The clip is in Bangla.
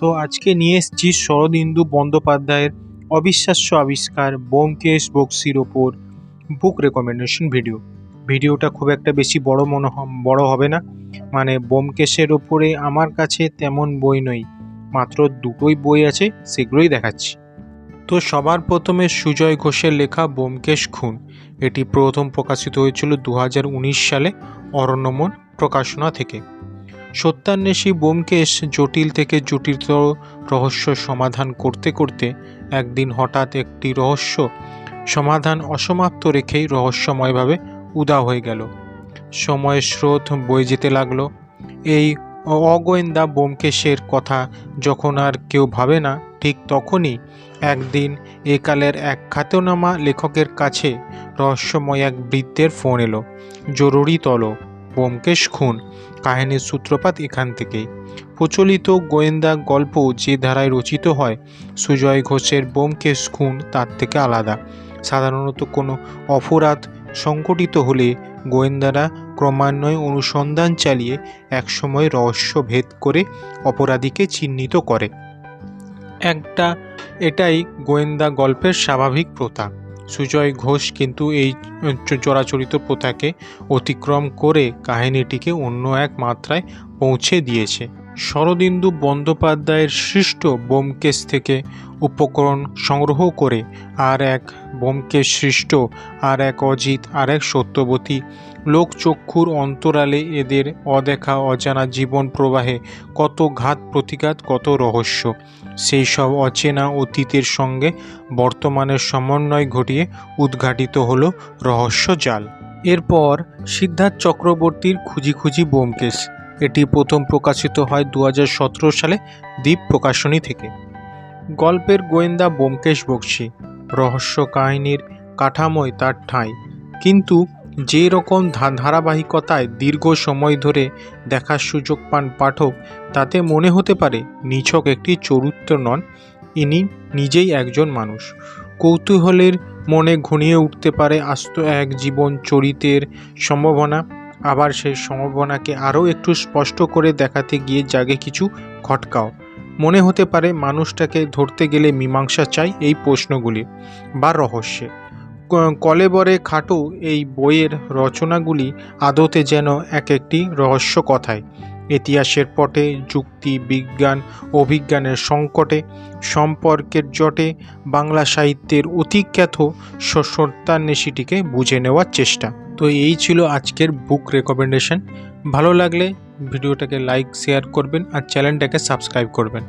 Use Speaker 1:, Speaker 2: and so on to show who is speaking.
Speaker 1: তো আজকে নিয়ে এসেছি শরদিন্দু বন্দ্যোপাধ্যায়ের অবিশ্বাস্য আবিষ্কার ব্যোমকেশ বক্সির ওপর বুক রেকমেন্ডেশন ভিডিও ভিডিওটা খুব একটা বেশি বড় মনে বড় হবে না। মানে ব্যোমকেশের ওপরে আমার কাছে তেমন বই নই মাত্র দুটোই বই আছে, সেগুলোই দেখাচ্ছি। তো সবার প্রথমে সুজয় ঘোষের লেখা ব্যোমকেশ খুন। এটি প্রথম প্রকাশিত হয়েছিল দু হাজার উনিশ সালে অরণ্যমন প্রকাশনা থেকে। সত্যান্বেষী ব্যোমকেশ জটিল থেকে জটিলতর রহস্য সমাধান করতে করতে একদিন হঠাৎ একটি রহস্য সমাধান অসমাপ্ত রেখেই রহস্যময়ভাবে উদা হয়ে গেল। সময়ের স্রোত বয়ে যেতে লাগল। এই অগোয়েন্দা ব্যোমকেশের কথা যখন আর কেউ ভাবে না, ঠিক তখনই একদিন একালের এক খ্যাতনামা লেখকের কাছে রহস্যময় এক বৃদ্ধের ফোন এলো। জরুরি তল ব্যোমকেশ খুন। কাহিনীর সূত্রপাত এখান থেকেই। প্রচলিত গোয়েন্দা গল্প যে ধারায় রচিত হয়, সুজয় ঘোষের ব্যোমকেশ খুন তার থেকে আলাদা। সাধারণত কোনো অপরাধ সংঘটিত হলে গোয়েন্দারা ক্রমান্বয়ে অনুসন্ধান চালিয়ে একসময় রহস্য ভেদ করে অপরাধীকে চিহ্নিত করে। একটা এটাই গোয়েন্দা গল্পের স্বাভাবিক প্রথা। সুজয় ঘোষ কিন্তু এই চোরাচরিত প্রথাকে অতিক্রম করে কাহিনীটিকে অন্য এক মাত্রায় পৌঁছে দিয়েছে। শরদিন্দু বন্দ্যোপাধ্যায়ের সৃষ্ট ব্যোমকেশ থেকে উপকরণ সংগ্রহ করে আর এক ব্যোমকেশ সৃষ্ট, আর এক অজিত, আর এক সত্যবতী লোকচক্ষুর অন্তরালে এদের অদেখা অজানা জীবন প্রবাহে কত ঘাত প্রতিঘাত, কত রহস্য। সেই সব অচেনা অতীতের সঙ্গে বর্তমানের সমন্বয় ঘটিয়ে উদ্ঘাটিত হল রহস্য জাল। এরপর সিদ্ধার্থ চক্রবর্তীর খুঁজি খুঁজি ব্যোমকেশ এটি প্রথম প্রকাশিত হয় দু হাজার সতেরো সালে দ্বীপ প্রকাশনী থেকে। গল্পের গোয়েন্দা ব্যোমকেশ বক্সি। রহস্য কাহিনীর কাঠামোয় তার ঠাঁই। কিন্তু যে রকম ধারাবাহিকতায় দীর্ঘ সময় ধরে দেখার সুযোগ পান পাঠক, তাতে মনে হতে পারে নিছক একটি চরিত্র নন, ইনি নিজেই একজন মানুষ। কৌতূহলের মনে ঘনিয়ে উঠতে পারে আস্ত এক জীবন চরিত্রের সম্ভাবনা। আবার সেই সম্ভাবনাকে আরও একটু স্পষ্ট করে দেখাতে গিয়ে জাগে কিছু খটকাও। মনে হতে পারে মানুষটাকে ধরতে গেলে মীমাংসা চাই এই প্রশ্নগুলি বা রহস্যে। কলেবরে খাটো এই বইয়ের রচনাগুলি আদতে যেন এক একটি রহস্য কথায়। ইতিহাসের পটে, যুক্তি, বিজ্ঞান, অভিজ্ঞানের সংকটে, সম্পর্কের জটে, বাংলা সাহিত্যের অতিখ্যাত সত্যান্বেষীটিকে বুঝে নেওয়ার চেষ্টা। তো এই ছিল আজকের বুক রেকমেন্ডেশন ভালো লাগলে ভিডিওটাকে লাইক শেয়ার করবেন আর চ্যানেলটাকে সাবস্ক্রাইব করবেন।